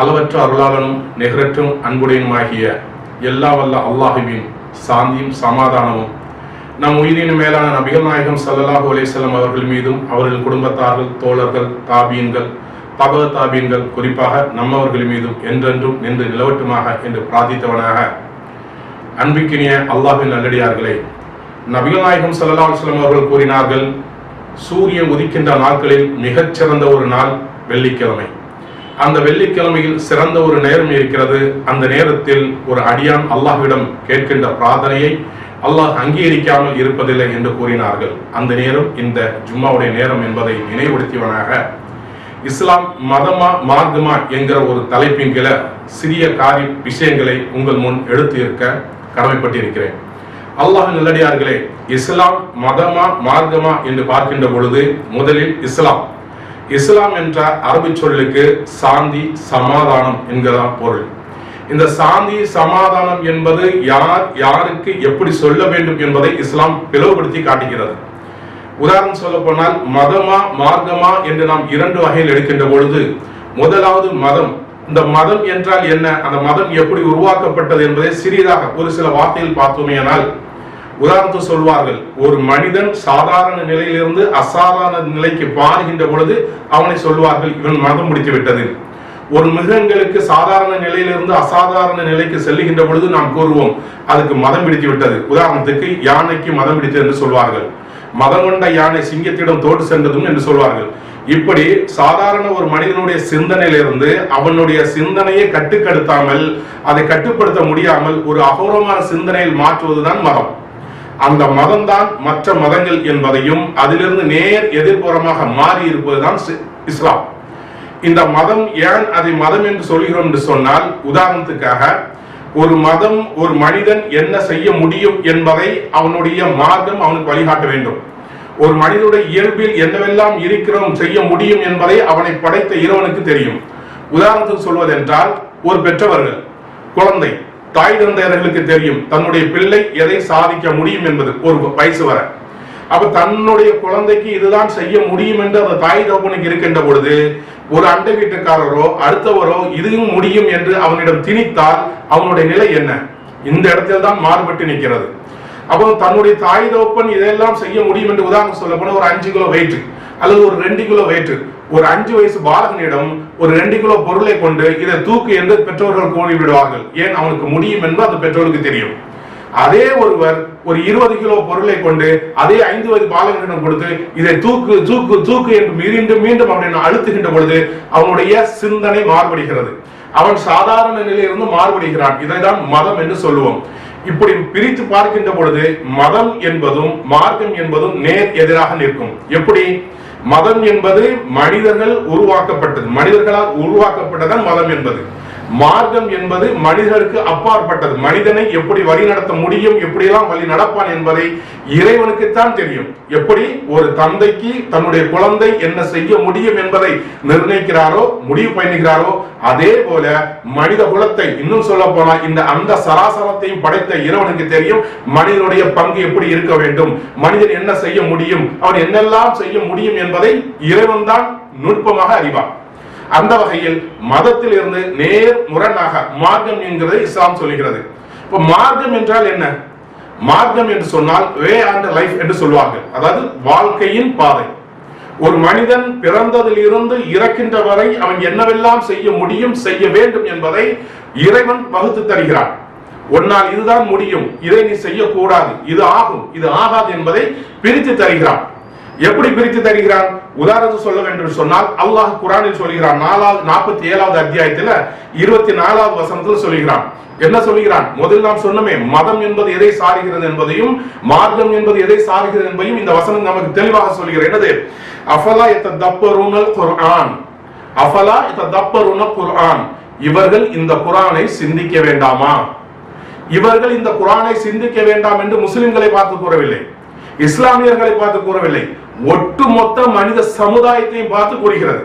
அளவற்ற அருளாளனும் நிகரற்றும் அன்புடையனுமாகிய எல்லா வல்ல அல்லாஹுவின் சாந்தியும் சமாதானமும் நம் உயிரின் மேலான நபிகள் நாயகம் சல்லல்லாஹு அலேசல்லம் அவர்கள் மீதும் அவர்கள் குடும்பத்தார்கள் தோழர்கள் தாபீன்கள் தபக தாபீன்கள் குறிப்பாக நம்மவர்கள் மீதும் என்றென்றும் நின்று நிலவட்டுமாக என்று பிரார்த்தித்தவனாக. அன்பிக்கினிய அல்லாஹின் நல்லடியார்களே நபிகள் நாயகம் ஸல்லல்லாஹு அலுவலம் அவர்கள் கூறினார்கள் சூரியன் உதிக்கின்ற நாட்களில் மிகச்சிறந்த ஒரு நாள் வெள்ளிக்கிழமை. அந்த வெள்ளிக்கிழமையில் சிறந்த ஒரு நேரம் இருக்கிறது. அந்த நேரத்தில் ஒரு அடியான் அல்லாஹ்விடம் கேட்கின்ற பிரார்த்தனையை அல்லாஹ் அங்கீகரிக்காமல் இருப்பதில்லை என்று கூறினார்கள். அந்த நேரம் இந்த ஜும்மாவுடைய நேரம் என்பதை நினைவுபடுத்தியவனாக இஸ்லாம் மதமா மார்க்கமா என்கிற ஒரு தலைப்பின் கீழ சிறிய காரி விஷயங்களை உங்கள் முன் எடுத்து இருக்க கடமைப்பட்டிருக்கிறேன். அல்லாஹ் நல்லடியார்களே இஸ்லாம் மதமா மார்க்கமா என்று பார்க்கின்ற பொழுது முதலில் இஸ்லாம் இஸ்லாம் என்ற அரபு சொல்லுக்கு சாந்தி சமாதானம் என்கிற பொருள். இந்த சாந்தி சமாதானம் என்பது யார் யாருக்கு எப்படி சொல்ல வேண்டும் என்பதை இஸ்லாம் பிளவுபடுத்தி காட்டுகிறது. உதாரணம் சொல்ல போனால் மதமா மார்க்கமா என்று நாம் இரண்டு வகையில் எடுக்கின்ற பொழுது முதலாவது மதம். இந்த மதம் என்றால் என்ன? அந்த மதம் எப்படி உருவாக்கப்பட்டது என்பதை சிறிதாக ஒரு சில வார்த்தையில் பார்த்தோமேயானால் உதாரணத்துக்கு சொல்வார்கள் ஒரு மனிதன் சாதாரண நிலையிலிருந்து அசாதாரண நிலைக்கு பாருகின்ற பொழுது அவனை சொல்வார்கள் இவன் மதம் முடித்து விட்டது. ஒரு மிருகங்களுக்கு சாதாரண நிலையிலிருந்து அசாதாரண நிலைக்கு செல்லுகின்ற பொழுது நாம் கூறுவோம் அதுக்கு மதம் பிடித்து விட்டது. உதாரணத்துக்கு யானைக்கு மதம் பிடித்தது என்று சொல்வார்கள். மதம் கொண்ட யானை சிங்கத்திடம் தோட்டு சென்றதும் என்று சொல்வார்கள். இப்படி சாதாரண ஒரு மனிதனுடைய சிந்தனையிலிருந்து அவனுடைய சிந்தனையை கட்டுக்கடுத்தாமல் அதை கட்டுப்படுத்த முடியாமல் ஒரு அகோரமான சிந்தனையில் மாற்றுவதுதான் மதம். அந்த மதம்தான் மற்ற மதங்கள் என்பதையும் அதிலிருந்து நேர் எதிர்ப்புறமாக மாறி இருப்பதுதான் இஸ்லாம். இந்த மதம் ஏன் அதை மதம் என்று சொல்கிறோம் என்று சொன்னால் உதாரணத்துக்காக ஒரு மதம் ஒரு மனிதன் என்ன செய்ய முடியும் என்பதை அவனுடைய மார்க்கம் அவனுக்கு வழிகாட்ட வேண்டும். ஒரு மனிதனுடைய இயல்பில் என்னவெல்லாம் இருக்கிறோம் செய்ய முடியும் என்பதை அவனை படைத்த இறைவனுக்கு தெரியும். உதாரணத்துக்கு சொல்வதென்றால் ஒரு பெற்றவர்கள் குழந்தை தாய் தந்தையர்களுக்கு தெரியும் தன்னுடைய பிள்ளை எதை சாதிக்க முடியும் என்பது ஒரு வயசு வர. அப்ப தன்னுடைய குழந்தைக்கு இதுதான் செய்ய முடியும் என்று அந்த தாய் தகப்பனுக்கு இருக்கின்ற பொழுது ஒரு அண்டை வீட்டுக்காரரோ அடுத்தவரோ இதுவும் முடியும் என்று அவனிடம் திணித்தால் அவனுடைய நிலை என்ன? இந்த இடத்தில் தான் மாறுபட்டு நிற்கிறது. அப்போ தன்னுடைய தாய் தோப்பன் இதெல்லாம் செய்ய முடியும் என்று உதாரணம் சொல்ல போனா ஒரு அஞ்சு கிலோ வெயிட் அல்லது ஒரு ரெண்டு கிலோ வெயிட் ஒரு அஞ்சு வயசு பாலகனிடம் ஒரு ரெண்டு கிலோ பொருளை கொண்டு இதை தூக்கு என்று பெற்றோர்கள் கூறி விடுவார்கள் ஏன் அவனுக்கு முடியும் என்று அந்த பெற்றோருக்கு தெரியும். அதே ஒருவர் ஒரு இருபது கிலோ பொருளை கொண்டு அதே ஐந்து வயது பாலகனிடம் கொடுத்து இதை தூக்கு தூக்கு தூக்கு என்று மீண்டும் மீண்டும் அப்படின்னு அழுத்துகின்ற பொழுது அவனுடைய சிந்தனை மாறுபடுகிறது. அவன் சாதாரண நிலையிலிருந்து மாறுபடுகிறான். இதைதான் மதம் என்று சொல்லுவோம். இப்படி பிரித்து பார்க்கின்ற பொழுது மதம் என்பதும் மார்க்கம் என்பதும் நேர் எதிராக நிற்கும். எப்படி? மதம் என்பது மனிதர்கள் உருவாக்கப்பட்டது. மனிதர்களால் உருவாக்கப்பட்டதான் மதம் என்பது. மார்க்கம் என்பது மனிதருக்கு அப்பாற்பட்டது. மனிதனை எப்படி வழி நடத்த முடியும் எப்படியெல்லாம் வழி நடப்பான் என்பதை இறைவனுக்குத்தான் தெரியும். எப்படி ஒரு தந்தைக்கு தன்னுடைய குழந்தை என்ன செய்ய முடியும் என்பதை நிர்ணயிக்கிறாரோ முடிவு பயணிக்கிறாரோ அதே போல மனித குலத்தை இன்னும் சொல்ல போனால் இந்த அந்த சராசரத்தையும் படைத்த இறைவனுக்கு தெரியும் மனிதனுடைய பங்கு எப்படி இருக்க வேண்டும் மனிதன் என்ன செய்ய முடியும் அவன் என்னெல்லாம் செய்ய முடியும் என்பதை இறைவன் தான் நுட்பமாக அறிவான். அந்த வகையில் மதத்தில் இருந்து நேர் முரணாக மார்க்கம் என்கிறதை இஸ்லாம் சொல்கிறது இப்போ மார்க்கம் என்றால் என்ன? மார்க்கம் என்று சொன்னால் வே ஆண்ட் லைஃப் என்று சொல்வார்கள் அதாவது வாழ்க்கையின் பாதை. ஒரு மனிதன் பிறந்ததிலிருந்து இறக்கின்ற வரை அவன் என்னவெல்லாம் செய்ய முடியும் செய்ய வேண்டும் என்பதை இறைவன் வகுத்து தருகிறான். உன்னால் இதுதான் முடியும். இதை நீ செய்யக்கூடாது. இது ஆகும். இது ஆகாது என்பதை பிரித்து தருகிறான். எப்படி பிரித்து தருகிறான்? உதாரணம் சொல்ல வேண்டும் சொன்னால் அல்லாஹ் குரானில் சொல்கிறான் நாலாவது நாற்பத்தி ஏழாவது அத்தியாயத்துல இருபத்தி நாலாவது வசனத்தில் சொல்கிறான் என்ன சொல்கிறான் முதல் நாம் சொன்னமே மதம் என்பது எதை சாருகிறது என்பதையும் மார்க்கம் என்பது எதை சாருகிறது என்பதையும் இந்த வசனம் நமக்கு தெளிவாக சொல்கிறது என்னது? அஃபலா தப்பருனல் குர்ஆன். அஃபலா இத்த தப்பருன குர்ஆன். இவர்கள் இந்த குரானை சிந்திக்க வேண்டாமா? இவர்கள் இந்த குரானை சிந்திக்க வேண்டாம் என்று முஸ்லிம்களை பார்த்து கூறவில்லை. இஸ்லாமியர்களை பார்த்து கூறவில்லை. ஒட்டுமொத்த மனித சமுதாயத்தையும் பார்த்து கூறுகிறது.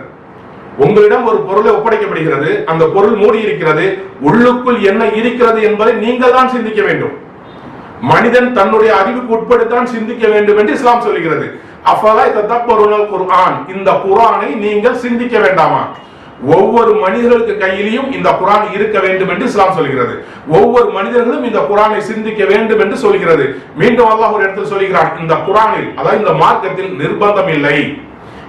உங்களிடம் ஒரு பொருளை ஒப்படைக்கப்படுகிறது. அந்த பொருள் மூடி இருக்கிறது. உள்ளுக்குள் என்ன இருக்கிறது என்பதை நீங்கள் தான் சிந்திக்க வேண்டும். மனிதன் தன்னுடைய அறிவுக்கு உட்படுத்தான் சிந்திக்க வேண்டும் என்று இஸ்லாம் சொல்கிறது அஃபலா தத்தப்பருனல் குர்ஆன்? இந்த குர்ஆனை நீங்கள் சிந்திக்க வேண்டாமா? ஒவ்வொரு மனிதர்களுக்கு கையிலையும் இந்த குரான் இருக்க வேண்டும் என்று இஸ்லாம் சொல்கிறது. ஒவ்வொரு மனிதர்களும் இந்த குரானை சிந்திக்க வேண்டும் என்று சொல்கிறது. மீண்டும் அல்லாஹ் ஒரு இடத்தில் சொல்கிறார் இந்த குரானில் அதாவது இந்த மார்க்கத்தில் நிர்பந்தம் இல்லை.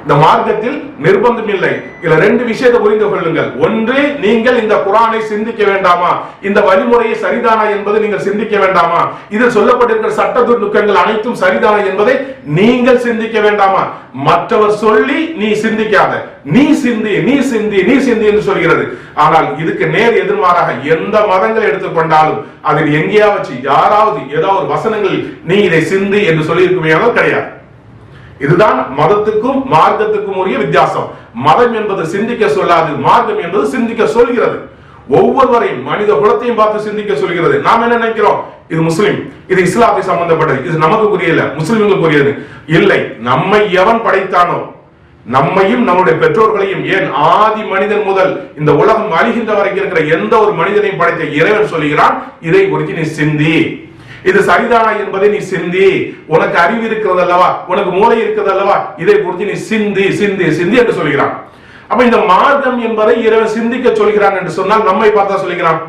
இந்த மார்க்கத்தில் நிர்பந்தம் இல்லை. இதுல ரெண்டு விஷயத்தை புரிந்து கொள்ளுங்கள். ஒன்று நீங்கள் இந்த குரானை சிந்திக்க வேண்டாமா? இந்த வழிமுறையை சரிதானா என்பதை நீங்கள் சிந்திக்க வேண்டாமா? இதில் சொல்லப்பட்டிருக்கிற சட்ட துணுக்கங்கள் அனைத்தும் சரிதானா என்பதை நீங்கள் சிந்திக்க வேண்டாமா? மற்றவர் சொல்லி நீ சிந்திக்காத. நீ சிந்தி நீ சிந்தி நீ சிந்தி என்று சொல்கிறது. ஆனால் இதுக்கு நேர் எதிர்மாறாக எந்த மதங்களை எடுத்துக்கொண்டாலும் அதில் எங்கேயாவது யாராவது ஏதாவது வசனங்களில் வசனங்கள் நீ இதை சிந்தி என்று சொல்லி இருக்குமே கிடையாது. இதுதான் மதத்துக்கும் மார்க்கத்துக்கும் உரிய வித்தியாசம். மதம் என்பது சிந்திக்க சொல்லாது மார்க்கம் என்பது சிந்திக்க சொல்கிறது. ஒவ்வொருவரையும் மனித குலத்தையும் பார்த்து சிந்திக்க சொல்கிறது. நாம் என்ன நினைக்கிறோம்? இது முஸ்லிம். இது இஸ்லாத்தை சம்பந்தப்பட்டது. இது நமக்கு புரியல முஸ்லிம்களுக்கு புரியது இல்லை. நம்மை எவன் படைத்தானோ? நம்மையும் நம்முடைய பெற்றோர்களையும் ஏன் ஆதி மனிதன் முதல் இந்த உலகம் அழிகின்ற வரைக்கும் இருக்கிற எந்த ஒரு மனிதனையும் படைத்த இறைவன் சொல்கிறான் இதை குறித்து நீ சிந்தி. இது சரிதானா என்பதை நீ சிந்தி. உனக்கு அறிவு இருக்கிறது அல்லவா உனக்கு மூளை இருக்கிறது அல்லவா இதை குறித்து நீ சிந்தி சிந்தி சிந்தி என்று சொல்கிறான். அப்ப இந்த மார்க்கம் என்பதை இறைவன் சிந்திக்க சொல்கிறான் என்று சொன்னால் நம்மை பார்த்தா சொல்கிறான்.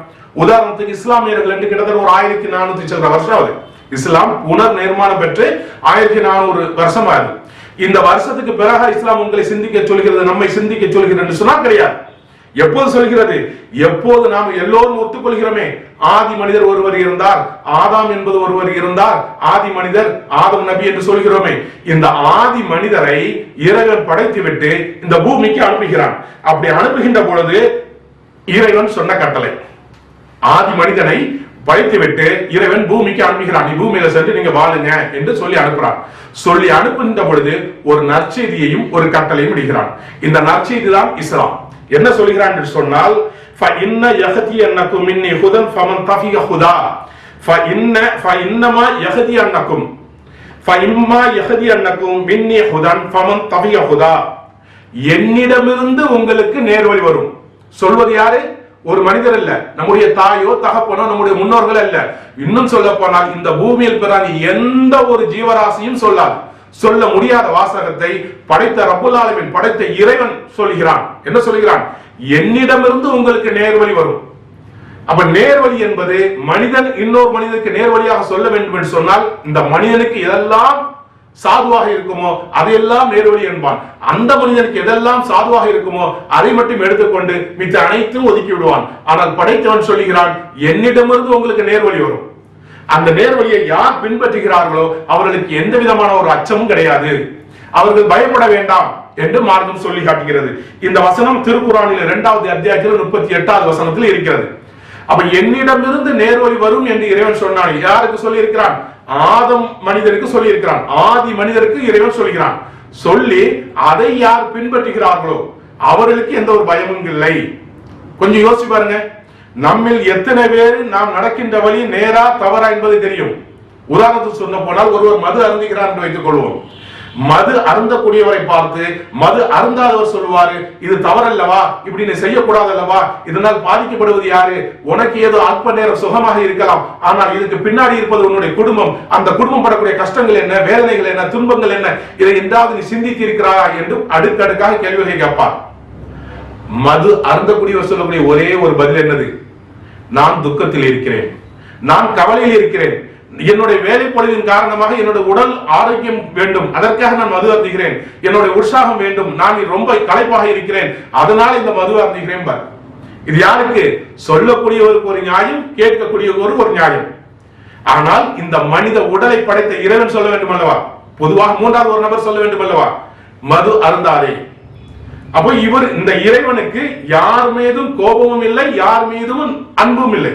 உதாரணத்துக்கு இஸ்லாமியர்கள் என்று கிட்டத்தட்ட ஒரு ஆயிரத்தி நானூத்தி சில வருஷம் ஆகுது. இஸ்லாம் புனர் நிர்மாணம் பெற்று ஆயிரத்தி நானூறு வருஷம் ஆகுது. இந்த வருஷத்துக்கு பிறகு இஸ்லாம் உங்களை சிந்திக்க சொல்கிறது நம்மை சிந்திக்க சொல்கிறது என்று சொன்னால் கிடையாது. எப்போது சொல்கிறது? எப்போது நாம் எல்லோரும் ஒத்துக்கொள்கிறோமே? ஆதி மனிதர் ஒருவர் இருந்தார் ஆதாம் என்பது ஒருவர் இருந்தார் ஆதி மனிதர் ஆதம் நபி என்று சொல்கிறோமே. இந்த ஆதி மனிதரை இறைவன் படைத்துவிட்டு இந்த பூமிக்கு அனுப்புகிறான். அப்படி அனுப்புகின்ற பொழுது இறைவன் சொன்ன கட்டளை ஆதி மனிதனை படைத்துவிட்டு இறைவன் பூமிக்கு அனுப்புகிறான். நீ பூமியில சென்று நீங்க வாழுங்க என்று சொல்லி அனுப்புறான் சொல்லி அனுப்புகின்ற பொழுது ஒரு நற்செய்தியையும் ஒரு கட்டளையும் விடுகிறான். இந்த நற்செய்தி தான் இஸ்லாம். என்ன சொல்கிறான் என்று சொன்னால் فإن يهدينكم مني هدى فمن تفي هدى فإن فإنما يهدينكم فإما يهدينكم مني هدى فمن تفي هدى என்னிடமிருந்து உங்களுக்கு நேர்வழி வரும் சொல்வது யாரு ஒரு மனிதர் அல்ல நம்முடைய தாயோ தகப்பனோ நம்முடைய முன்னோர்கள் அல்ல இன்னும் சொல்ல போனால் இந்த பூமியில் பிறான் எந்த ஒரு ஜீவராசியும் சொல்லாது சொல்ல முடியாத வாசகத்தை படைத்த ரப்புல்லாலுமின் படைத்த இறைவன் சொல்கிறான். என்ன சொல்கிறான்? என்னிடமிருந்து உங்களுக்கு நேர்வழி வரும். அப்ப நேர்வழி என்பது மனிதன் இன்னொரு மனிதனுக்கு நேர்வழியாக சொல்ல வேண்டும் என்று சொன்னால் இந்த மனிதனுக்கு எதெல்லாம் சாதுவாக இருக்குமோ அதையெல்லாம் நேர்வழி என்பான். அந்த மனிதனுக்கு எதெல்லாம் சாதுவாக இருக்குமோ அதை மட்டும் எடுத்துக்கொண்டு மித்த அனைத்தும் ஒதுக்கி விடுவான். ஆனால் படைத்தவன் சொல்லுகிறான் என்னிடமிருந்து உங்களுக்கு நேர்வழி வரும். அந்த நேர்வழியை யார் பின்பற்றுகிறார்களோ அவர்களுக்கு எந்த விதமான ஒரு அச்சமும் கிடையாது. அவர்கள் பயப்பட வேண்டாம் என்று மார்க்கம் சொல்லி காட்டுகிறது. இந்த வசனம் திருக்குறானில் இரண்டாவது அத்தியாயத்தில் முப்பத்தி எட்டாவது வசனத்தில் இருக்கிறது. அப்ப என்னிடமிருந்து நேர்வழி வரும் என்று இறைவன் சொன்னான். யாருக்கு சொல்லி இருக்கிறான் ஆதம் மனிதருக்கு சொல்லி இருக்கிறான் ஆதி மனிதருக்கு இறைவன் சொல்கிறான். சொல்லி அதை யார் பின்பற்றுகிறார்களோ அவர்களுக்கு எந்த ஒரு பயமும் இல்லை. கொஞ்சம் யோசிச்சு பாருங்க. நம்மில் எத்தனை பேர் நாம் நடக்கின்ற வழி நேரா தவறா என்பது தெரியும். உதாரணத்துக்கு சொன்ன போனால் ஒருவர் மது அருந்துகிறார் என்று வைத்துக் கொள்வோம். மது அருந்தக்கூடியவரை பார்த்து மது அருந்தாதவர் சொல்லுவாரு இது தவறல்லவா? இப்படி நீ செய்யக்கூடாது அல்லவா இதனால் பாதிக்கப்படுவது யாரு? உனக்கு ஏதோ அல்ப நேரம் சுகமாக இருக்கலாம். ஆனால் இதுக்கு பின்னாடி இருப்பது உன்னுடைய குடும்பம். அந்த குடும்பம் படக்கூடிய கஷ்டங்கள் என்ன? வேதனைகள் என்ன? துன்பங்கள் என்ன? இதை என்றாவது நீ சிந்தித்து இருக்கிறாயா என்று அடுக்கடுக்காக கேள்விகளை கேட்பார். மது அருந்தக்கூடியவர் சொல்லக்கூடிய ஒரே ஒரு பதில் என்னது? நான் துக்கத்தில் இருக்கிறேன். நான் கவலையில் இருக்கிறேன். என்னுடைய வேலைப்பொழுதின் காரணமாக என்னுடைய உடல் ஆரோக்கியம் வேண்டும். அதற்காக நான் மது அருந்துகிறேன். என்னுடைய உற்சாகம் வேண்டும். நான் ரொம்ப களைப்பாக இருக்கிறேன். அதனால் இந்த மது அருந்துகிறேன் பார். இது யாருக்கு? சொல்லக்கூடியவருக்கு ஒரு நியாயம் கேட்கக்கூடியவருக்கு ஒரு நியாயம். ஆனால் இந்த மனித உடலை படைத்த இறைவன் சொல்ல வேண்டும் அல்லவா? பொதுவாக மூன்றாவது ஒரு நபர் சொல்ல வேண்டும் அல்லவா? மது அருந்தாதே. அப்போ இவர் இந்த இறைவனுக்கு யார் மீதும் கோபமும் இல்லை யார் மீதும் அன்பும் இல்லை.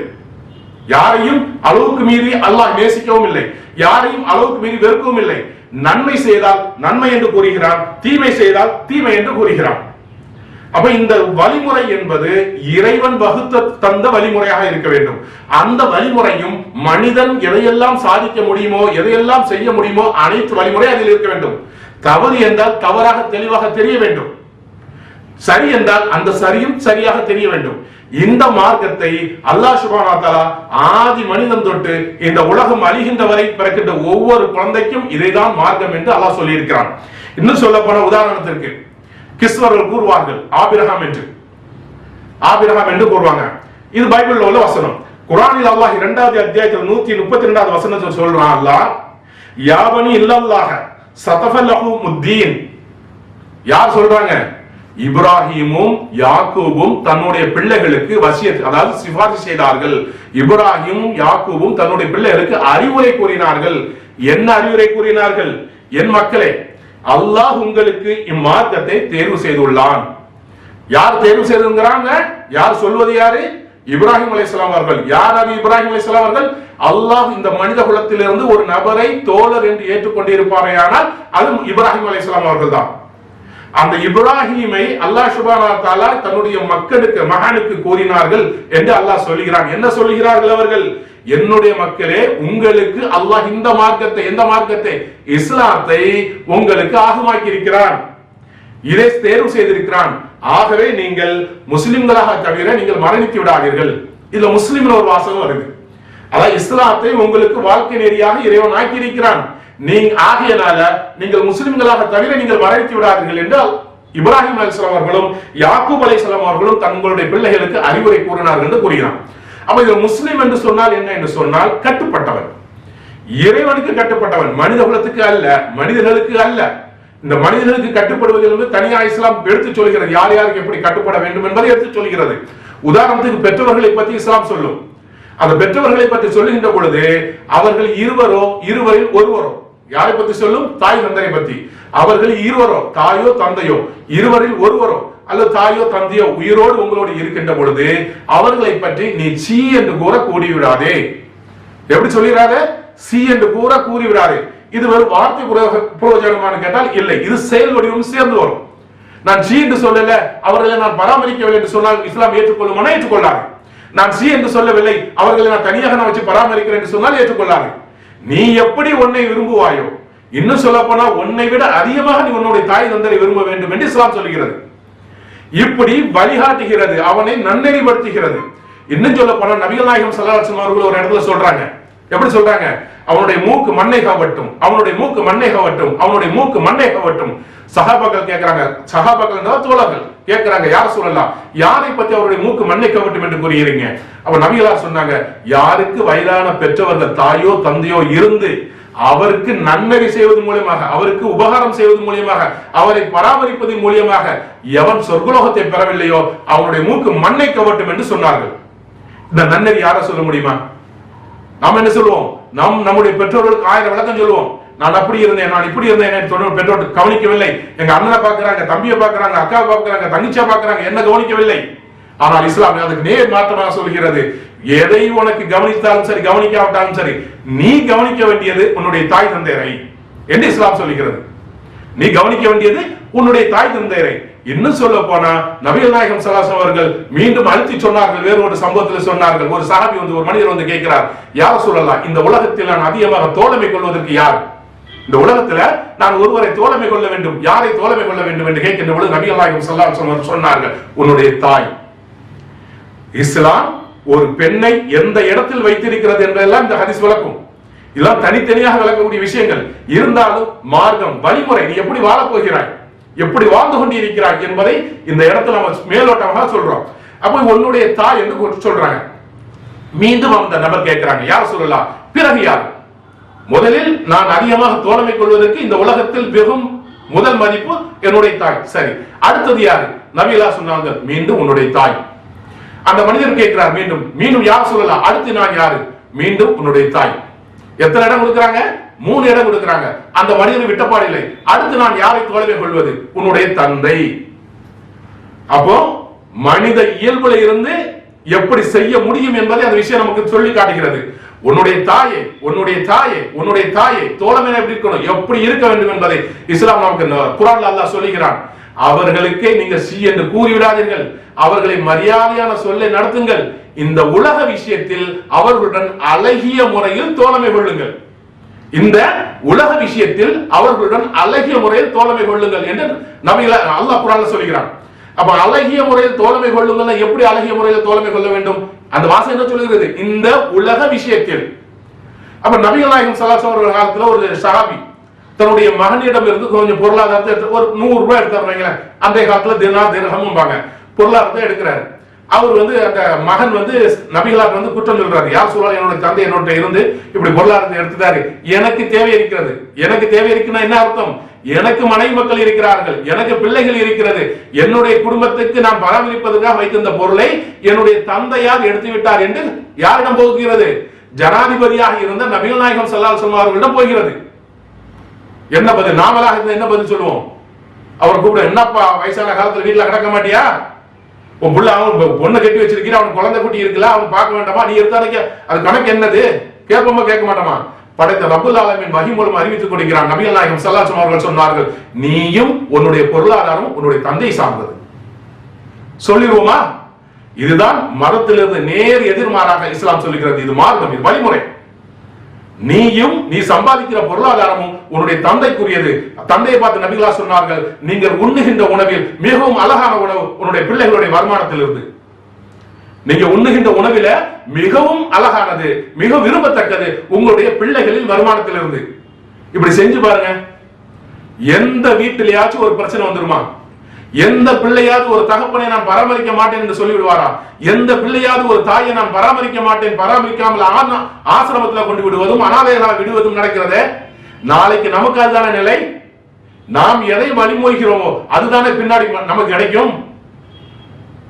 யாரையும் அளவுக்கு மீறி அல்லாஹ் நேசிக்கவும் இல்லை. யாரையும் அளவுக்கு மீறி வெறுக்கவும் இல்லை. நன்மை செய்தால் நன்மை என்று கூறுகிறான் தீமை செய்தால் தீமை என்று கூறுகிறான். அப்ப இந்த வழிமுறை என்பது இறைவன் வகுத்த தந்த வழிமுறையாக இருக்க வேண்டும். அந்த வழிமுறையும் மனிதன் எதையெல்லாம் சாதிக்க முடியுமோ எதையெல்லாம் செய்ய முடியுமோ அனைத்து வழிமுறை அதில் இருக்க வேண்டும். தவறு என்றால் தவறாக தெளிவாக தெரிய வேண்டும். சரி என்றால் அந்த சரியும் சரியாக தெரிய வேண்டும். இந்த மார்க்கத்தை அல்லாஹ் சுபானா ஆதி மனிதன் தொட்டு இந்த உலகம் அழிகின்ற வரை பிறக்கின்ற ஒவ்வொரு குழந்தைக்கும் இதைதான் மார்க்கம் என்று அல்லாஹ் சொல்லியிருக்கிறான். இன்னும் சொல்ல போன உதாரணத்திற்கு கிறிஸ்தவர்கள் கூறுவார்கள் ஆபிரகாம் என்று. ஆபிரகாம் என்று கூறுவாங்க. இது பைபிள்ல உள்ள வசனம். குரானில் அல்லாஹ் இரண்டாவது அத்தியாயத்தில் நூத்தி முப்பத்தி ரெண்டாவது வசனத்தில் சொல்றான் அல்லாஹ் யாவனி இல்லல்லாக சதஃபல்லஹு முத்தீன். யார் சொல்றாங்க? இப்ராஹிமும் யாக்கூபும் தன்னுடைய பிள்ளைகளுக்கு வசிய அதாவது சிபாரிசு செய்தார்கள். இப்ராஹிமும் யாக்கூபும் தன்னுடைய பிள்ளைகளுக்கு அறிவுரை கூறினார்கள். என்ன அறிவுரை கூறினார்கள்? என் மக்களே அல்லாஹ் உங்களுக்கு இம்மார்க்கத்தை தேர்வு செய்துள்ளான். யார் தேர்வு செய்துங்கிறாங்க? யார் சொல்வது யாரு? இப்ராஹிம் அலிஸ்லாம் அவர்கள். யார் அது இப்ராஹிம் அலிஸ்லாம் அவர்கள்? அல்லாஹ் இந்த மனித குலத்திலிருந்து ஒரு நபரை தோழர் என்று ஏற்றுக்கொண்டிருப்பாரையானால் அது இப்ராஹிம் அலிஸ்லாம் அவர்கள் தான் அந்த இப்ராஹிமை அல்லாஹ் சுபானா தாலா தன்னுடைய மக்களுக்கு மகனுக்கு கூறினார்கள் என்று அல்லாஹ் சொல்லுகிறான். என்ன சொல்லுகிறார்கள் அவர்கள்? என்னுடைய மக்களே உங்களுக்கு அல்லாஹ் இந்த மார்க்கத்தை எந்த மார்க்கத்தை? இஸ்லாத்தை உங்களுக்கு ஆகமாக்கி இருக்கிறான் இதை தேர்வு செய்திருக்கிறான். ஆகவே நீங்கள் முஸ்லிம்களாக தவிர நீங்கள் மரணித்து விடாதீர்கள். இதுல முஸ்லிம்ல ஒரு வாசகம் வருது. அதான் இஸ்லாத்தை உங்களுக்கு வாழ்க்கை நெறியாக இறைவன் ஆக்கி இருக்கிறான் நீங்க ஆகியனால நீங்கள் முஸ்லிம்களாக தவிர நீங்கள் வரவேற்று விடாதீர்கள் என்றால் இப்ராஹிம் அலிஸ்லாம் அவர்களும் யாக்கூப் அலிஸ்லாம் அவர்களும் தங்களுடைய பிள்ளைகளுக்கு அறிவுரை கூறினார்கள் என்று கூறுகிறான் அப்ப இது முஸ்லிம் என்று சொன்னால் என்ன என்று சொன்னால் கட்டுப்பட்டவன். இறைவனுக்கு கட்டுப்பட்டவன் மனித குலத்துக்கு அல்ல மனிதர்களுக்கு அல்ல. இந்த மனிதர்களுக்கு கட்டுப்படுவதில் வந்து தனியா இஸ்லாம் எடுத்து சொல்கிறது. யார் யாருக்கு எப்படி கட்டுப்பட வேண்டும் என்பதை எடுத்து சொல்கிறது. உதாரணத்துக்கு பெற்றவர்களை பற்றி இஸ்லாம் சொல்லும். அந்த பெற்றவர்களை பற்றி சொல்லுகின்ற பொழுது அவர்கள் இருவரோ இருவரில் ஒருவரோ. யாரை பத்தி சொல்லும்? தாய் தந்தரை பற்றி அவர்கள் இருவரோ தாயோ தந்தையோ இருவரில் ஒருவரோ அல்லது தாயோ தந்தையோ உயிரோடு உங்களோடு இருக்கின்ற பொழுது அவர்களை பற்றி நீ சீ என்று கூற கூடிவிடாதே. எப்படி சொல்லிடாத சி என்று கூற கூறிவிடாதே. இது ஒரு வார்த்தை புரோக- பிரயோஜனமானு கேட்டால் இல்லை. இது செயல் வடிவம் சேர்ந்து வரும். நான் சி என்று சொல்லல அவர்களை நான் பராமரிக்கவில்லை என்று சொன்னால் இஸ்லாம் ஏற்றுக்கொள்ளுமானா ஏற்றுக்கொள்ளாது? நான் சி என்று சொல்லவில்லை அவர்களை நான் தனியாக நான் வச்சு பராமரிக்கிறேன் என்று சொன்னால் ஏற்றுக்கொள்ளாது. நீ எப்படி உன்னை விரும்புவாயோ? இன்னும் சொல்ல போனா உன்னை விட அதிகமாக நீ உன்னுடைய தாய் தந்தரை விரும்ப வேண்டும் என்று இஸ்லாம் சொல்கிறது இப்படி வழிகாட்டுகிறது அவனை நன்னெறிப்படுத்துகிறது. இன்னும் சொல்ல போனா நபிகள் நாயகம் சல்லாஹம் அவர்கள் ஒரு இடத்துல சொல்றாங்க. எப்படி சொல்றாங்க? அவனுடைய மூக்கு மண்ணை கவட்டும் அவனுடைய மூக்கு மண்ணை கவட்டும் அவனுடைய மூக்கு மண்ணை கவட்டும். சகாபாக்கள் கேட்கிறாங்க சகாபாக்கள் தோழர்கள் கேட்கிறாங்க யார் சொல்லலாம் யாரை பத்தி அவருடைய மூக்கு மண்ணை கவட்டும் என்று கூறுகிறீங்க அப்ப நபிகளா சொன்னாங்க யாருக்கு வயதான பெற்றவர்கள் தாயோ தந்தையோ இருந்து அவருக்கு நன்மை செய்வது மூலியமாக அவருக்கு உபகாரம் செய்வது மூலியமாக அவரை பராமரிப்பதன் மூலியமாக எவன் சொர்க்குலோகத்தை பெறவில்லையோ அவருடைய மூக்கு மண்ணை கவட்டும் என்று சொன்னார்கள். இந்த நன்னறி யார சொல்ல முடியுமா? நாம் என்ன சொல்லுவோம்? நம் நம்முடைய பெற்றோர்களுக்கு ஆயிரம் விளக்கம் சொல்லுவோம். நான் அப்படி இருந்தேன் நான் இப்படி இருந்தேன் என் பெற்றோர் கவனிக்கவில்லை. எங்க அண்ணனை பாக்குறாங்க தம்பியை பார்க்கறாங்க அக்கா பார்க்கறாங்க தங்கச்சியை பார்க்கறாங்க என்ன கவனிக்கவில்லை. ஆனால் இஸ்லாம் அதுக்கு நேர் மாற்றமாக சொல்கிறது. எதை உனக்கு கவனித்தாலும் சரி கவனிக்காவிட்டாலும் சரி நீ கவனிக்க வேண்டியது உன்னுடைய தாய் தந்தையரை. என்று இஸ்லாம் சொல்லுகிறது. நீ கவனிக்க வேண்டியது உன்னுடைய தாய் தந்தையரை. இன்னும் சொல்ல போனா நபிகள் நாயகம் சலாசம் அவர்கள் மீண்டும் அழுத்தி சொன்னார்கள் வேறு ஒரு சம்பவத்தில் சொன்னார்கள். ஒரு சாபி வந்து ஒரு மனிதர் வந்து கேட்கிறார் யார் சொல்லலாம் இந்த உலகத்தில் நான் அதிகமாக தோழமை கொள்வதற்கு யார்? இந்த உலகத்துல நான் ஒருவரை தோழமை கொள்ள வேண்டும் யாரை தோழமை கொள்ள வேண்டும் என்று கேட்கின்ற பொழுது நபிகள் நாயகம் சல்லாசம் சொன்னார்கள் உன்னுடைய தாய். இஸ்லாம் ஒரு பெண்ணை எந்த இடத்தில் வைத்திருக்கிறது என்றெல்லாம் இந்த ஹதீஸ் விளக்கும். இதெல்லாம் தனித்தனியாக விளக்கக்கூடிய விஷயங்கள். இருந்தாலும் மார்க்கம் வழிமுறை நீ எப்படி வாழப் போகிறாய்? எப்படி வாழ்ந்து கொண்டிருக்கிறாய் என்பதை இந்த இடத்துல நம்ம மேலோட்டமாக சொல்றோம். அப்ப உன்னுடைய தாய் என்று கொ- சொல்றாங்க. மீண்டும் அந்த நபர் கேட்கிறாங்க யார் சொல்லலாம் பிறகு யார்? முதலில் நான் அதிகமாக தோழமை கொள்வதற்கு இந்த உலகத்தில் வெறும் முதல் மதிப்பு என்னுடைய தாய். சரி அடுத்தது யாரு? நவீலா சொன்னாங்க மீண்டும் உன்னுடைய தாய். அந்த மனிதர் கேட்கிறார் மீண்டும் மீண்டும் யார் சொல்லலாம் அடுத்து நான் யாரு? மீண்டும் உன்னுடைய தாய். எத்தனை இடம் கொடுக்குறாங்க? மூணு இடம் கொடுக்குறாங்க. அந்த மனிதர் விட்டப்பாடில்லை. அடுத்து நான் யாரை தோழமை கொள்வது? உன்னுடைய தந்தை. அப்போ மனித இயல்புல இருந்து எப்படி செய்ய முடியும் என்பதை அந்த விஷயம் நமக்கு சொல்லி காட்டுகிறது. உன்னுடைய தாயை உன்னுடைய தாயை உன்னுடைய தாயை தோழமை எப்படி இருக்கணும்? எப்படி இருக்க வேண்டும் என்பதை இஸ்லாம் நமக்கு குரான் அல்லாஹ் சொல்லுகிறான். அவர்களுக்கே நீங்க சி என்று கூறிவிடாதீர்கள். அவர்களை மரியாதையான சொல்லை நடத்துங்கள். இந்த உலக விஷயத்தில் அவர்களுடன் அழகிய முறையில் தோழமை கொள்ளுங்கள். இந்த உலக விஷயத்தில் அவர்களுடன் அழகிய முறையில் தோழமை கொள்ளுங்கள் என்று நபிகள அல்லாஹ் குரான்ல சொல்கிறான் அப்ப அழகிய முறையில் தோழமை கொள்ளுங்கள் எப்படி அழகிய முறையில் தோழமை கொள்ள வேண்டும்? அந்த வாசம் என்ன சொல்கிறது இந்த உலக விஷயத்தில். அப்ப நபிகள் நாயகம் சலாஸ் அவர்கள் காலத்துல ஒரு சஹாபி தன்னுடைய மகனிடம் இருந்து கொஞ்சம் பொருளாதாரத்தை ஒரு நூறு ரூபாய் எடுத்தாரு அந்த காலத்துல தினா திரகமும்பாங்க பொருளாதாரத்தை எடுக்கிறாரு. அவர் வந்து அந்த மகன் வந்து நபிகளார் வந்து குற்றம் சொல்றாரு. யார் சொல்றாரு என்னோட தந்தை என்னோட இருந்து இப்படி பொருளாதாரத்தை எடுத்துட்டாரு. எனக்கு தேவை இருக்கிறது. எனக்கு தேவை இருக்குன்னா என்ன அர்த்தம்? எனக்கு மனைவி மக்கள் இருக்கிறார்கள். எனக்கு பிள்ளைகள் இருக்கிறது. என்னுடைய குடும்பத்துக்கு நான் பராமரிப்பதற்காக வைத்திருந்த பொருளை என்னுடைய தந்தையார் எடுத்து விட்டார் என்று யாரிடம் போகிறது? ஜனாதிபதியாக இருந்த நபிகள் நாயகம் சல்லால் அவர்களிடம் போகிறது. என்ன பதில்? நாமலாக இருந்த என்ன பதில் சொல்லுவோம்? அவர் கூப்பிட என்னப்பா வயசான காலத்துல வீட்டுல கிடக்க மாட்டியா? உன் புள்ள அவன் பொண்ணை கட்டி வச்சிருக்கிற அவன் குழந்தை குட்டி இருக்குல்ல அவன் பார்க்க வேண்டாமா? நீ இருந்தாருக்க அது கணக்கு என்னது? கேட்போமா கேட்க மாட்டோமா? படைத்த ரபுல் ஆலமின் மகி மூலம் அறிவித்துக் கொடுக்கிறான் நபிகள் நாயகம் சல்லாசம் அவர்கள் சொன்னார்கள் நீயும் உன்னுடைய பொருளாதாரம் உன்னுடைய தந்தை சார்ந்தது. சொல்லிடுவோமா? இதுதான் மதத்திலிருந்து நேர் எதிர்மாறாக இஸ்லாம் சொல்லுகிறது. இது மார்க்கம் இது வழிமுறை. நீயும் நீ சம்பாதிக்கிற பொருளாதாரமும் உன்னுடைய தந்தைக்குரியது. தந்தையை பார்த்து நபிகளா சொன்னார்கள் நீங்கள் உண்ணுகின்ற உணவில் மிகவும் அழகான உணவு உன்னுடைய பிள்ளைகளுடைய வருமானத்தில் இருந்து நீங்க உண்ணுகின்ற உணவில மிகவும் அழகானது மிக விரும்பத்தக்கது உங்களுடைய பிள்ளைகளின் வருமானத்தில் இருந்து இப்படி செஞ்சு பாருங்க. எந்த வீட்டிலேயாச்சும் ஒரு பிரச்சனை வந்துருமா? எந்த பிள்ளையாவது ஒரு தகப்பனை நான் பராமரிக்க மாட்டேன் என்று சொல்லிவிடுவாரா? எந்த பிள்ளையாவது ஒரு தாயை நான் பராமரிக்க மாட்டேன் பராமரிக்காமல் ஆசிரமத்தில் கொண்டு விடுவதும் அனாதைகளாக விடுவதும் நடக்கிறதே? நாளைக்கு நமக்கு அதுதான நிலை? நாம் எதை வழிமொழிகிறோமோ அதுதானே பின்னாடி நமக்கு கிடைக்கும்.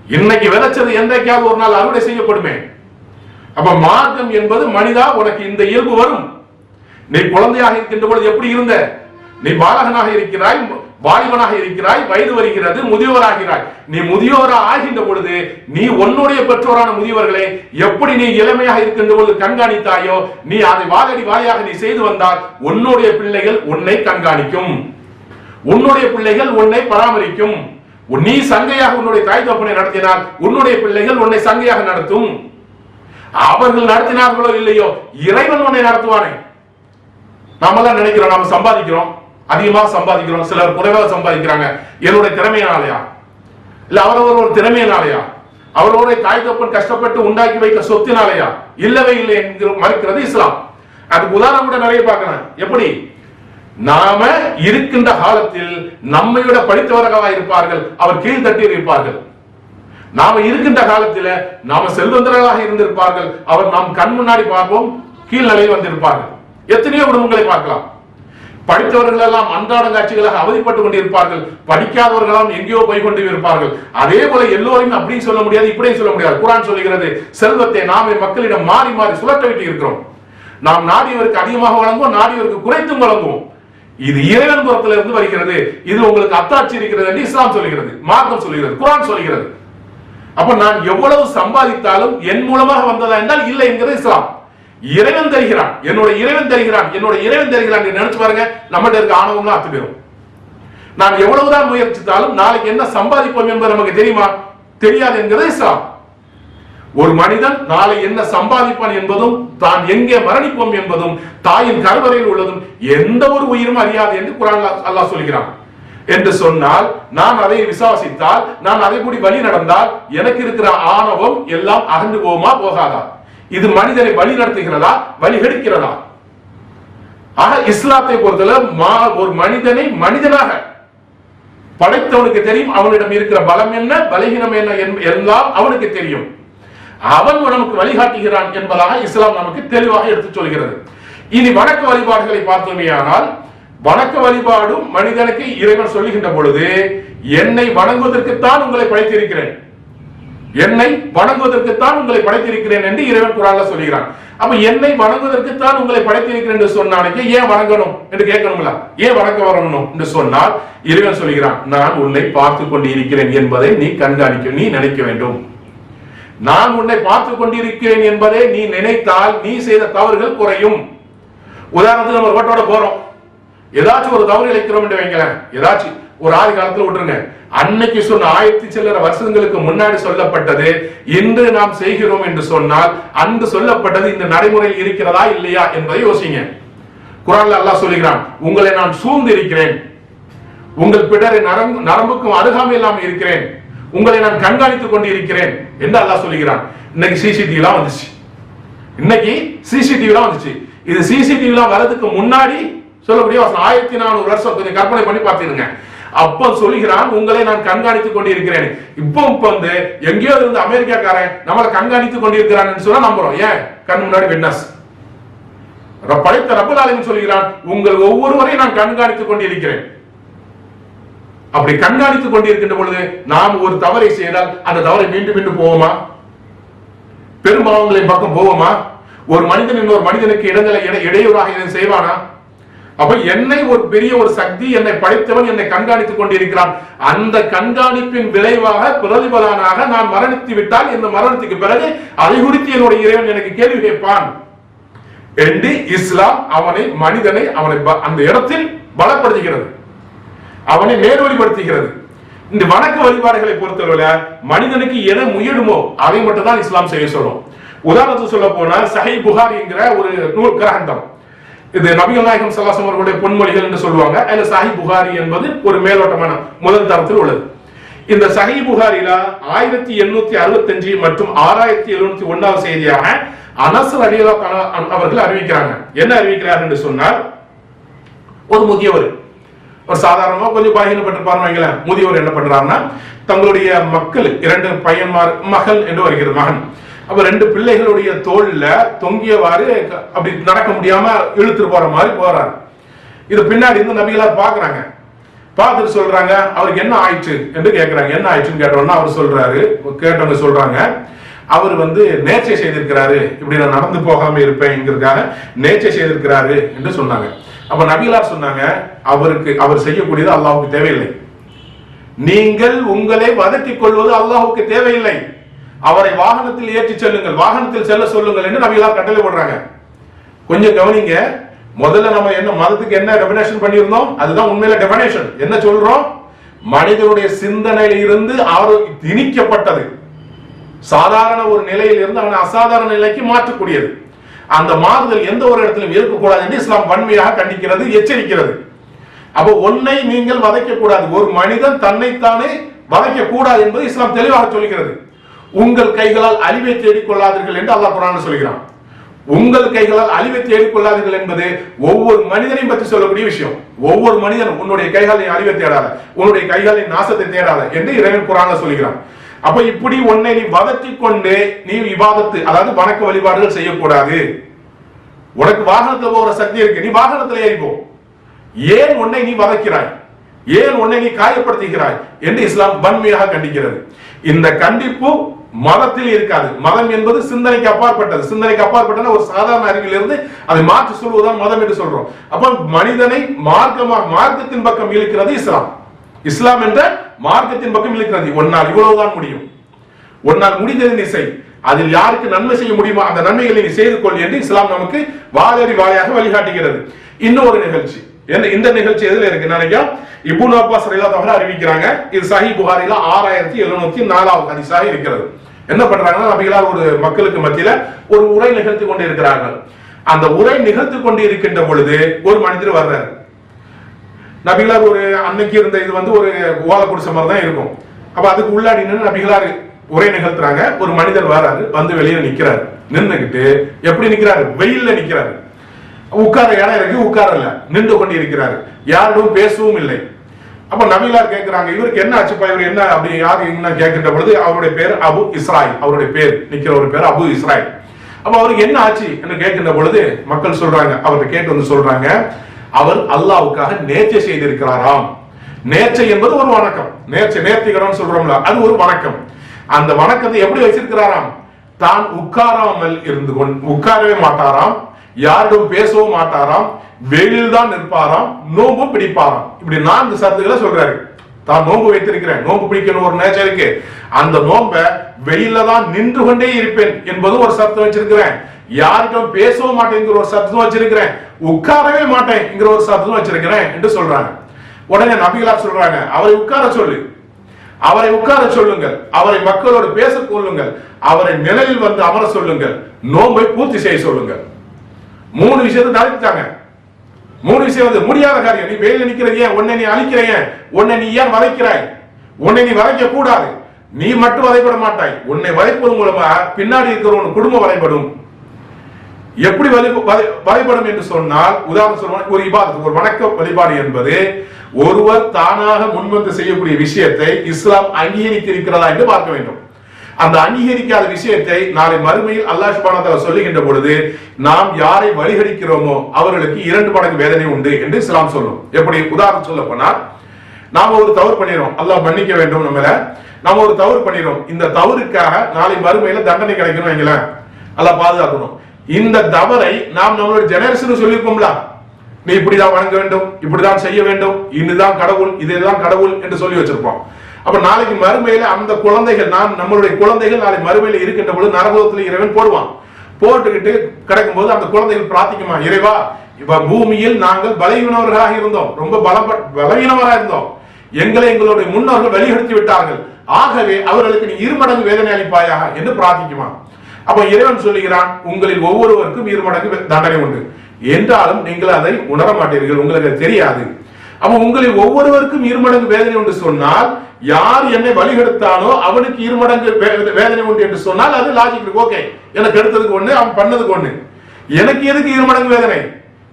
இன்னைக்கு விதைச்சது என்றைக்காவது ஒரு நாள் அறுவடை செய்யப்படுமே. அப்ப மார்க்கம் என்பது மனிதா உனக்கு இந்த இயல்பு வரும். நீ குழந்தையாக இருக்கின்ற பொழுது எப்படி இருந்த? நீ பாலகனாக இருக்கிறாய் வாலிபனாக இருக்கிறாய் வயது வருகிறது முதியோராகிறாய். நீ முதியோரா ஆகின்ற பொழுது நீ உன்னுடைய பெற்றோரான முதியவர்களை எப்படி நீ இளமையாக இருக்கின்ற பொழுது கண்காணித்தாயோ நீ அதை வாகடி வாயாக நீ செய்து வந்தால் உன்னுடைய பிள்ளைகள் உன்னை கண்காணிக்கும். உன்னுடைய பிள்ளைகள் உன்னை பராமரிக்கும். நீ சங்கையாக உன்னுடைய தாய் தப்பனை நடத்தினால் உன்னுடைய பிள்ளைகள் உன்னை சங்கையாக நடத்தும். அவர்கள் நடத்தினார்களோ இல்லையோ இறைவன் உன்னை நடத்துவானே. நாமெல்லாம் நினைக்கிறோம் நாம சம்பாதிக்கிறோம். அதிகமாக சம்பாதிக்கிறோம் சிலர் குறைவாக சம்பாதிக்கிறாங்க. என்னுடைய திறமையினாலயா? இல்ல அவரவர் ஒரு திறமையினாலயா? அவரோட தாய் தகப்பன் கஷ்டப்பட்டு உண்டாக்கி வைக்க சொத்தினாலயா? இல்லவே இல்லை என்கிற மறுக்கிறது இஸ்லாம். அதுக்கு உதாரணம் கூட நிறைய பார்க்கலாம். எப்படி? நாம இருக்கின்ற காலத்தில் நம்மை விட படித்தவர்களாக இருப்பார்கள். அவர் கீழ்த்தட்டி இருப்பார்கள். நாம இருக்கின்ற காலத்தில் நாம செல்வந்தர்களாக இருந்திருப்பார்கள். அவர் நாம் கண் முன்னாடி பார்ப்போம் கீழ்நிலையில் வந்திருப்பார்கள். எத்தனையோ குடும்பங்களை பார்க்கலாம். படித்தவர்கள் எல்லாம் அன்றாட காட்சிகளாக அவதிப்பட்டு கொண்டிருப்பார்கள். படிக்காதவர்களாம் எங்கேயோ போய் கொண்டு இருப்பார்கள். அதே போல எல்லோரையும் அப்படின்னு சொல்ல முடியாது இப்படியும் சொல்ல முடியாது. குரான் சொல்லுகிறது செல்வத்தை நாமே மக்களிடம் மாறி மாறி சுழற்ற விட்டு இருக்கிறோம். நாம் நாடியவருக்கு அதிகமாக வழங்குவோம் நாடியவருக்கு குறைத்தும் வழங்குவோம். இது இறைவன் புறத்துல இருந்து வருகிறது. இது உங்களுக்கு அத்தாட்சி இருக்கிறது என்று இஸ்லாம் சொல்லுகிறது மார்க்கம் சொல்லுகிறது குரான் சொல்லுகிறது. அப்ப நான் எவ்வளவு சம்பாதித்தாலும் என் மூலமாக வந்ததா என்றால் இல்லை என்கிறது இஸ்லாம். இறைவன் தருகிறான். என்னோட இறைவன் தருகிறான். என்னோட இறைவன் தருகிறான் நினைச்சு பாருங்க. நம்மகிட்ட இருக்க ஆணவங்களும் அத்து போயிடும் நான் எவ்வளவுதான் முயற்சித்தாலும் நாளைக்கு என்ன சம்பாதிப்போம் என்பது நமக்கு தெரியுமா? தெரியாது என்கிறது இஸ்லாம். ஒரு மனிதன் நாளை என்ன சம்பாதிப்பான் என்பதும் தான் எங்கே மரணிப்போம் என்பதும் தாயின் கருவறையில் உள்ளதும் எந்த ஒரு உயிரும் அறியாது என்று குரான் அல்லாஹ் சொல்கிறான். என்று சொன்னால் நான் அதை விசுவாசித்தால் நான் அதை கூடி வழி நடந்தால் எனக்கு இருக்கிற ஆணவம் எல்லாம் அகண்டு போகுமா போகாதா? இது மனிதனை வழி நடத்துகிறதா வழிகெடுக்கிறதா? ஆக இஸ்லாத்தை பொறுத்தல மா- ஒரு மனிதனை மனிதனாக படைத்தவனுக்கு தெரியும் அவனிடம் இருக்கிற பலம் என்ன பலகீனம் என்ன என்ப- எல்லாம் அவனுக்கு தெரியும். அவன் நமக்கு வழிகாட்டுகிறான் என்பதாக இஸ்லாம் நமக்கு தெளிவாக எடுத்துச் சொல்கிறது. இனி வணக்க வழிபாடுகளை பார்த்தோமேயானால் வணக்க வழிபாடும் மனிதனுக்கு இறைவன் சொல்லுகின்ற பொழுது என்னை வணங்குவதற்குத்தான் உங்களை படைத்திருக்கிறேன். என்னை வணங்குவதற்குத்தான் உங்களை படைத்திருக்கிறேன் என்று இறைவன் குரான்ல சொல்கிறான் அப்ப என்னை வணங்குவதற்குத்தான் உங்களை படைத்திருக்கிறேன் என்று சொன்னாலே ஏன் வணங்கணும் என்று கேட்கணும்ல? ஏன் வணக்க வரணும் என்று சொன்னால் இறைவன் சொல்கிறான் நான் உன்னை பார்த்து கொண்டு இருக்கிறேன் என்பதை நீ கண்காணிக்க நீ நினைக்க வேண்டும். நான் உன்னை பார்த்து கொண்டிருக்கிறேன் என்பதை நீ நினைத்தால் நீ செய்த தவறுகள் குறையும். உதாரணத்துக்கு நம்ம ரோட்டோட போறோம். ஏதாச்சும் ஒரு தவறு இழைக்கிறோம் என்று வைங்களேன். ஏதாச்சும் ஒரு ஆதி காலத்துல விட்டுருங்க. அன்னைக்கு சொன்ன ஆயிரத்தி சில்லற வருஷங்களுக்கு முன்னாடி சொல்லப்பட்டது இன்று நாம் செய்கிறோம் என்று சொன்னால் அன்று சொல்லப்பட்டது இந்த நடைமுறையில் இருக்கிறதா இல்லையா என்பதை யோசிங்க. குரான்ல அல்லாஹ் சொல்லுகிறான் உங்களை நான் சூழ்ந்து இருக்கிறேன் உங்கள் பிடரை நரம்பு நரம்புக்கும் அருகாமை இல்லாமல் இருக்கிறேன். உங்களை நான் கண்காணித்துக் கொண்டு இருக்கிறேன் என்று அல்லாஹ் சொல்லுகிறான். இன்னைக்கு சிசிடிவி எல்லாம் வந்துச்சு. இன்னைக்கு சிசிடிவி எல்லாம் வந்துச்சு. இது சிசிடிவி எல்லாம் வரதுக்கு முன்னாடி சொல்லக்கூடிய ஆயிரத்தி நானூறு வருஷம். கொஞ்சம் கற்பனை பண்ணி பார்த்துருங்க அப்ப சொல்லுகிறான் உங்களை நான் கண்காணித்துக் கொண்டிருக்கிறேன். இப்போ இப்ப வந்து எங்கேயோ இருந்து அமெரிக்காக்காரன் நம்மளை கண்காணித்துக் கொண்டிருக்கிறான்னு சொன்னா நம்புறோம். ஏன்? கண் முன்னாடி விட்னஸ் படைத்த ரப்பல் சொல்கிறான் உங்கள் ஒவ்வொருவரையும் நான் கண்காணித்துக் கொண்டிருக்கிறேன். அப்படி கண்காணித்துக் கொண்டிருக்கின்ற பொழுது நாம் ஒரு தவறை செய்தால் அந்த தவறை மீண்டும் மீண்டும் போவோமா? பெரும்பாவங்களின் பக்கம் போவோமா? ஒரு மனிதன் இன்னொரு மனிதனுக்கு இடங்களை இடையூறாக இதை செய்வானா? அப்ப என்னை ஒரு பெரிய ஒரு சக்தி என்னை படைத்தவன் என்னை கண்காணித்துக் கொண்டிருக்கிறான். அந்த கண்காணிப்பின் விளைவாக பிரதிபலனாக நான் மரணித்து விட்டால் இந்த மரணத்துக்கு பிறகு அதை குறித்து என்னுடைய இறைவன் எனக்கு கேள்வி கேட்பான். என்று இஸ்லாம் அவனை மனிதனை அவனை ப- அந்த இடத்தில் பலப்படுத்துகிறது. அவனை நேர்வழிப்படுத்துகிறது இந்த வணக்க வழிபாடுகளை பொறுத்தவரை மனிதனுக்கு எதை முயலுமோ அதை மட்டும் தான் இஸ்லாம் செய்ய சொல்லும். உதாரணத்துக்கு சொல்ல போனால் சஹி புகார் என்கிற ஒரு நூல் கிரகந்தம் இது நபிகள் நாயகம் சல்லாசம் அவர்களுடைய பொன்மொழிகள் என்று சொல்லுவாங்க. அதுல சஹி புகாரி என்பது ஒரு மேலோட்டமான முதல் தரத்தில் உள்ளது. இந்த சஹி புகாரில ஆயிரத்தி எண்ணூத்தி அறுபத்தஞ்சு மற்றும் ஆறாயிரத்தி எழுநூத்தி ஒன்னாவது செய்தியாக அனசு அலியலா அவர்கள் அறிவிக்கிறாங்க. என்ன அறிவிக்கிறார் என்று சொன்னால் ஒரு முதியவர் ஒரு சாதாரணமா கொஞ்சம் பலகீனப்பட்டிருப்பாருன்னு வைங்களேன். முதியவர் என்ன பண்றாருன்னா தங்களுடைய மக்கள் இரண்டு பையன்மார் மகள் என்று வருகிறது மகன். அப்ப ரெண்டு பிள்ளைகளுடைய தோல்ல தொங்கியவாறு அப்படி நடக்க முடியாம இழுத்துட்டு போற மாதிரி போறாரு இது பின்னாடி இருந்து நபிகளா பாக்குறாங்க பார்த்துட்டு சொல்றாங்க அவருக்கு என்ன ஆயிடுச்சு என்று கேட்கிறாங்க என்ன ஆயிடுச்சுன்னு கேட்டோம்னா அவர் சொல்றாரு கேட்டவங்க சொல்றாங்க அவர் வந்து நேர்ச்சை செய்திருக்கிறாரு. இப்படி நான் நடந்து போகாம இருப்பேங்கிறதுக்காக நேர்ச்சை செய்திருக்கிறாரு என்று சொன்னாங்க. அப்ப நபிகளார் சொன்னாங்க அவருக்கு அவர் செய்யக்கூடியது அல்லாவுக்கு தேவையில்லை. நீங்கள் உங்களை வதக்கிக் கொள்வது அல்லாஹுக்கு தேவையில்லை. அவரை வாகனத்தில் ஏற்றி செல்லுங்கள் வாகனத்தில் செல்ல சொல்லுங்கள் என்று நபிகளார் கட்டளை போடுறாங்க. கொஞ்சம் கவனிங்க முதல்ல நம்ம என்ன மதத்துக்கு என்ன டெபினேஷன் பண்ணியிருந்தோம்? அதுதான் உண்மையில டெபினேஷன் என்ன சொல்றோம்? மனிதனுடைய சிந்தனையில இருந்து அவர் திணிக்கப்பட்டது. சாதாரண ஒரு நிலையில் இருந்து அவனை அசாதாரண நிலைக்கு மாற்றக்கூடியது. அந்த மாறுதல் எந்த ஒரு இடத்திலும் இருக்கக்கூடாது என்று இஸ்லாம் வன்மையாக கண்டிக்கிறது எச்சரிக்கிறது. அப்போ ஒன்னை நீங்கள் வதைக்க கூடாது ஒரு மனிதன் தன்னைத்தானே வதைக்க கூடாது என்பது இஸ்லாம் தெளிவாக சொல்கிறது. உங்கள் கைகளால் அழிவை தேடிக் கொள்ளாதீர்கள் என்று அல்லாஹ் குரான் சொல்கிறான். உங்கள் கைகளால் அழிவை தேடிக்கொள்ளாதீர்கள் என்பது ஒவ்வொரு மனிதனையும் பற்றி சொல்லக்கூடிய விஷயம். ஒவ்வொரு மனிதனும் உன்னுடைய கைகாலை அழிவை தேடாத உன்னுடைய கைகாலின் நாசத்தை தேடாத என்று இறைவன் குரான சொல்கிறான். அப்ப இப்படி உன்னை நீ வதத்தி கொண்டு நீ விவாதத்து அதாவது வணக்க வழிபாடுகள் செய்யக்கூடாது. உனக்கு வாகனத்துல போகிற சக்தி இருக்கு நீ வாகனத்துல ஏறி போ. ஏன் உன்னை நீ வதைக்கிறாய்? ஏன் உன்னை நீ காயப்படுத்துகிறாய்? என்று இஸ்லாம் வன்மையாக கண்டிக்கிறது. இந்த கண்டிப்பு மதத்தில் இருக்காது. மதம் என்பது சிந்தனைக்கு அப்பாற்பட்டது. சிந்தனைக்கு அப்பாற்பட்டன ஒரு சாதாரண அறிவிலிருந்து அதை மாற்றி சொல்வதுதான் மதம் என்று சொல்றோம். அப்ப மனிதனை மார்க்கமா மார்க்கத்தின் பக்கம் இழுக்கிறது இஸ்லாம். இஸ்லாம் என்ற மார்க்கத்தின் பக்கம் இழுக்கிறது. ஒன்னால் இவ்வளவுதான் முடியும். ஒன்னால் முடிந்தது நீ செய். அதில் யாருக்கு நன்மை செய்ய முடியுமோ அந்த நன்மைகளை நீ செய்து கொள் என்று இஸ்லாம் நமக்கு வாழறி வாழையாக வழிகாட்டுகிறது. இன்னொரு நிகழ்ச்சி. இந்த நிகழ்ச்சி எதுல இருக்கு? நினைக்கிறேன் இபுன் அப்பாஸ் ரலியல்லாஹு அறிவிக்கிறாங்க. இது சஹி புகாரில ஆறாயிரத்தி எழுநூத்தி நாலாவது ஹதீஸாக இருக்கிறது. என்ன பண்றாங்கன்னா நபிகளார் ஒரு மக்களுக்கு மத்தியில ஒரு உரை நிகழ்த்தி கொண்டு இருக்கிறார்கள் அந்த உரை நிகழ்த்து கொண்டு இருக்கின்ற பொழுது ஒரு மனிதர் வர்றாரு. நபிகளார் ஒரு அன்னைக்கு இருந்த இது வந்து ஒரு ஓலை குடிசை மாதிரி தான் இருக்கும். அப்ப அதுக்கு உள்ளாடி நின்று நபிகளார் உரை நிகழ்த்துறாங்க. ஒரு மனிதர் வராரு வந்து வெளியில நிக்கிறாரு. நின்றுகிட்டு எப்படி நிக்கிறாரு? வெயில்ல நிக்கிறாரு. உட்கார இடம் இருக்கு உட்காரல நின்று கொண்டு இருக்கிறாரு யாரும் பேசவும் இல்லை. அப்ப நவீலார் கேட்கிறாங்க இவருக்கு என்ன ஆச்சுப்பா? இவர் என்ன அப்படி யாரு என்ன கேட்கின்ற பொழுது அவருடைய பேர் அபு இஸ்ராய் அவருடைய பேர் நிக்கிற ஒரு பேர் அபு இஸ்ராய் அப்ப அவருக்கு என்ன ஆச்சு என்று கேட்கின்ற பொழுது மக்கள் சொல்றாங்க அவர்கிட்ட கேட்டு வந்து சொல்றாங்க அவர் அல்லாவுக்காக நேர்ச்சை செய்திருக்கிறாராம். நேர்ச்சை என்பது ஒரு வணக்கம். நேர்ச்சை நேர்த்திகரம் சொல்றோம்ல அது ஒரு வணக்கம். அந்த வணக்கத்தை எப்படி வச்சிருக்கிறாராம்? தான் உட்காராமல் இருந்து கொண்டு உட்காரவே மாட்டாராம். யாரிடம் பேசவும் மாட்டாராம் வெயிலில் தான் நிற்பாராம் நோம்பு பிடிப்பாராம். இப்படி நான்கு சத்துக்களை சொல்றாரு. தான் நோன்பு வைத்திருக்கிறேன். நோன்பு பிடிக்கணும் ஒரு நேச்சர் இருக்கு. அந்த நோன்பை வெயில தான் நின்று கொண்டே இருப்பேன் என்பது ஒரு சத்தம் வச்சிருக்கிறேன். யார்கிட்டும் பேசவும் மாட்டேங்கிற ஒரு சத்தம் வச்சிருக்கிறேன். உட்காரவே மாட்டேங்கிற ஒரு சத்தம் வச்சிருக்கிறேன் என்று சொல்றாங்க. உடனே நபிகளா சொல்றாங்க அவரை உட்கார சொல்லு. அவரை உட்கார சொல்லுங்கள். அவரை மக்களோடு பேச கொள்ளுங்கள். அவரை நிழலில் வந்து அமர சொல்லுங்கள். நோன்பை பூர்த்தி செய்ய சொல்லுங்கள். மூணு விஷயத்தை தடுத்துட்டாங்க மூணு விஷயம் வந்து முடியாத காரியம். நீ வெயில நிக்கிறது ஏன்? உன்னை நீ அழிக்கிற ஏன்? உன்னை நீ ஏன் வதைக்கிறாய்? உன்னை நீ வதைக்க கூடாது நீ மட்டும் வதைப்பட மாட்டாய். உன்னை வதைப்பது மூலமா பின்னாடி இருக்கிறவன் குடும்பம் வரைபடும். எப்படி வழி வழிபடும் என்று சொன்னால் உதாரணம் சொல்லுவாங்க ஒரு இபாதத்து ஒரு வணக்க வழிபாடு என்பது ஒருவர் தானாக முன்வந்து செய்யக்கூடிய விஷயத்தை இஸ்லாம் அங்கீகரித்திருக்கிறதா என்று பார்க்க வேண்டும். அந்த அங்கீகரிக்காத விஷயத்தை நாளை மறுமையில் அல்லாஹ் சுபானத்தால சொல்லுகின்ற பொழுது நாம் யாரை வழிகடிக்கிறோமோ அவர்களுக்கு இரண்டு மடங்கு வேதனை உண்டு என்று இஸ்லாம் சொல்லும். எப்படி? உதாரணம் சொல்ல போனால் நாம ஒரு தவறு பண்ணிடுறோம். அல்லாஹ் மன்னிக்க வேண்டும் நம்மள. நாம ஒரு தவறு பண்ணிடுறோம். இந்த தவறுக்காக நாளை மறுமையில தண்டனை கிடைக்கணும் வைங்களேன். அல்லாஹ் பாதுகாக்கணும். இந்த தவறை நாம் நம்மளோட ஜெனரேஷன் சொல்லியிருப்போம்ல. நீ இப்படிதான் வணங்க வேண்டும் இப்படிதான் செய்ய வேண்டும் இதுதான் கடவுள் இதுதான் கடவுள் என்று சொல்லி வச்சிருப்போம். அப்ப நாளைக்கு மறுமையில அந்த குழந்தைகள் நாம் நம்மளுடைய குழந்தைகள் நாளை மறுமையில இருக்கின்ற பொழுது நரகத்தில் இறைவன் போடுவான். போட்டுக்கிட்டு கிடைக்கும் போது அந்த குழந்தைகள் பிரார்த்திக்குமா? இறைவா இப்ப பூமியில் நாங்கள் பலவீனவர்களாக இருந்தோம். ரொம்ப பலப்பட் பலவீனவராக இருந்தோம். எங்களை எங்களுடைய முன்னோர்கள் வழிகடுத்தி விட்டார்கள். ஆகவே அவர்களுக்கு நீ இருமடங்கு வேதனை அளிப்பாயாக என்று பிரார்த்திக்குமா? அப்ப இறைவன் சொல்லுகிறான் உங்களில் ஒவ்வொருவருக்கும் இருமடங்கு தண்டனை உண்டு. என்றாலும் நீங்கள் அதை உணர மாட்டீர்கள் உங்களுக்கு அது தெரியாது. அப்ப உங்களில் ஒவ்வொருவருக்கும் இருமடங்கு வேதனை உண்டு சொன்னால் யார் என்னை வழிகெடுத்தானோ அவனுக்கு இருமடங்கு வேதனை உண்டு என்று சொன்னால் அது லாஜிக் இருக்கு. ஓகே எனக்கு எடுத்ததுக்கு ஒண்ணு அவன் பண்ணதுக்கு ஒண்ணு. எனக்கு எதுக்கு இருமடங்கு வேதனை?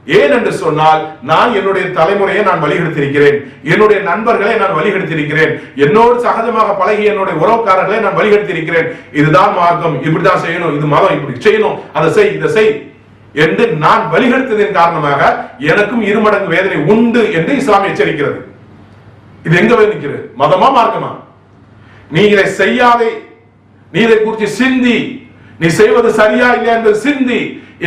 ஏன் என்று சொன்னால் நான் என்னுடைய தலைமுறையை நான் வழிகெடுத்திருக்கிறேன். என்னுடைய நண்பர்களை நான் வழிகெடுத்திருக்கிறேன். என்னோடு சகஜமாக பழகிய என்னுடைய உறவுக்காரர்களை நான் வழிகெடுத்திருக்கிறேன். இதுதான் மார்க்கம். இப்படிதான் செய்யணும். இது மதம். இப்படி செய்யணும். அதை செய் இதை செய் என்று நான் வழிகெடுத்ததின் காரணமாக எனக்கும் இருமடங்கு வேதனை உண்டு என்று இஸ்லாம் எச்சரிக்கிறது. இது எங்க போய் நிக்கிறது மதமா மார்க்கமா? நீ இதை செய்யாதே. நீ இதை குறித்து சிந்தி. நீ செய்வது சரியா இல்லையா என்று சிந்தி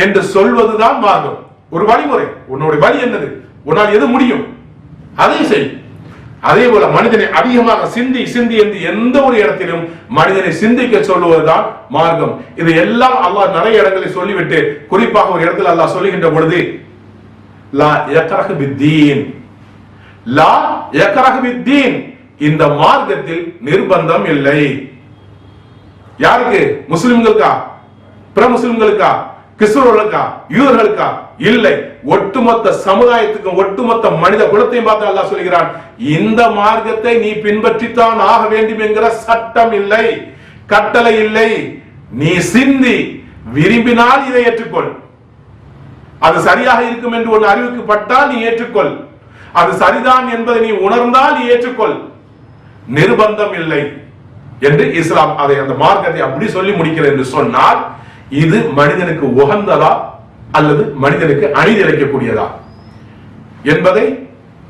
என்று சொல்வதுதான் மார்க்கம். ஒரு வழிமுறை. உன்னுடைய வழி என்னது? உன்னால் எது முடியும்? அதை செய். அதே போல மனிதனை அதிகமாக சிந்தி சிந்தி என்று எந்த ஒரு இடத்திலும் மனிதனை சிந்திக்க சொல்லுவதுதான் மார்க்கம். இது எல்லாம் அல்லாஹ் நிறைய இடங்களில் சொல்லிவிட்டு குறிப்பாக ஒரு இடத்துல அல்லாஹ் சொல்லுகின்ற பொழுது லா யக்ரஹு பித்தீன். லா யக்ரஹு இந்த மார்க்கத்தில் நிர்பந்தம் இல்லை. யாருக்கு? முஸ்லிம்களுக்கா? பிற முஸ்லிம்களுக்கா? கிறிஸ்தவர்களுக்கா? யூதர்களுக்கா? இல்லை. ஒட்டுமொத்த சமுதாயத்துக்கும் ஒட்டுமொத்த மனித குலத்தையும் பார்த்து அல்லாஹ் சொல்கிறான் இந்த மார்க்கத்தை நீ பின்பற்றித்தான் ஆக வேண்டும் என்கிற சட்டம் இல்லை. கட்டளை இல்லை. நீ சிந்தி விரும்பினால் இதை ஏற்றுக்கொள். அது சரியாக இருக்கும் என்று ஒன்று அறிவிக்கப்பட்டால் நீ ஏற்றுக்கொள். அது சரிதான் என்பதை நீ உணர்ந்தால் நீ ஏற்றுக்கொள். நிர்பந்தம் இல்லை என்று இஸ்லாம் அதை அந்த மார்க்கத்தை அப்படி சொல்லி முடிக்கிறது என்று சொன்னால் இது மனிதனுக்கு உகந்ததா அல்லது மனிதனுக்கு அநீதி அளிக்கக்கூடியதா என்பதை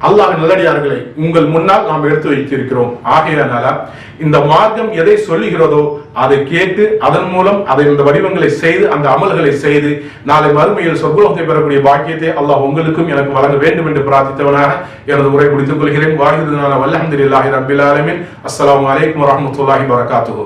அல்லாவின் நல்லடியார்களை உங்கள் முன்னால் நாம் எடுத்து வைத்திருக்கிறோம். ஆகையினால இந்த மார்க்கம் எதை சொல்லுகிறதோ அதை கேட்டு அதன் மூலம் அதை இந்த வடிவங்களை செய்து அந்த அமல்களை செய்து நாளை மறுமையில் சொர்க்கலோகத்தை பெறக்கூடிய பாக்கியத்தை அல்லாஹ் உங்களுக்கும் எனக்கு வழங்க வேண்டும் என்று பிரார்த்தித்தவனாக எனது உரை முடித்துக் கொள்கிறேன். வாஹிதுனால வல்லஹம்துலில்லாஹி ரபில் ஆலமீன். அஸ்லாம் வலைக்கம் வரஹ்மத்துல்லாஹி வரகாத்து